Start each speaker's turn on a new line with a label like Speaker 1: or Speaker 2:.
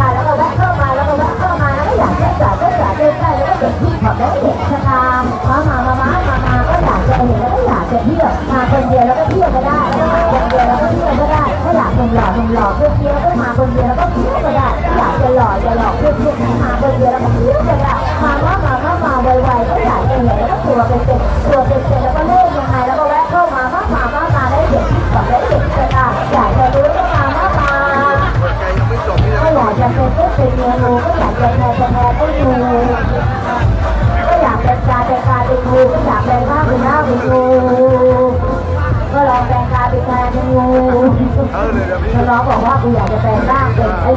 Speaker 1: มาแล้วก็แวะเข้ามาแล้วก็อยากจะจ่ายก็จ่ายใกล้ๆแล้วก็เด็กที่ขอบได้เด็กชะตามามามามามามาก็อยากจะเห็นแล้วก็อยากจะเที่ยวมาคนเดียวแล้วก็เที่ยวก็ได้ นหล่อเป็นหล่อเพื่อเที่ยวก็มาคนเดียวแล้วก็เที่ยวก็ได้อยากจะหล่อจะหล่อเพื่อเที่ยวมาคนเดียวแล้วก็เที่ยวก็ได้มามามามามาไวๆก็อยากจะเห็นแล้วก็ตัวเป็นเป็นตัวเป็นเป็นแล้วก็เล่นยังไงแล้วก็แวะเข้ามามามามามาได้เด็กที่ขอบได้เด็กชะตาอยากจะรู้ก็มามามาก็อยากจะเป็นก็เป็นเมียงูก็อยากจะแพ้จะแพ้ก็งูก็อยากเป็นกาเป็นกาเป็นงูก็อยากเป็นหน้าเป็นหน้าเป็นงู แปลงกาเป็นกาเป็นงู
Speaker 2: เออเดี๋ยวเดี๋ยวพี่
Speaker 1: น้องบอกว่ากูอยากจะแปลงร่างเป็นไอ้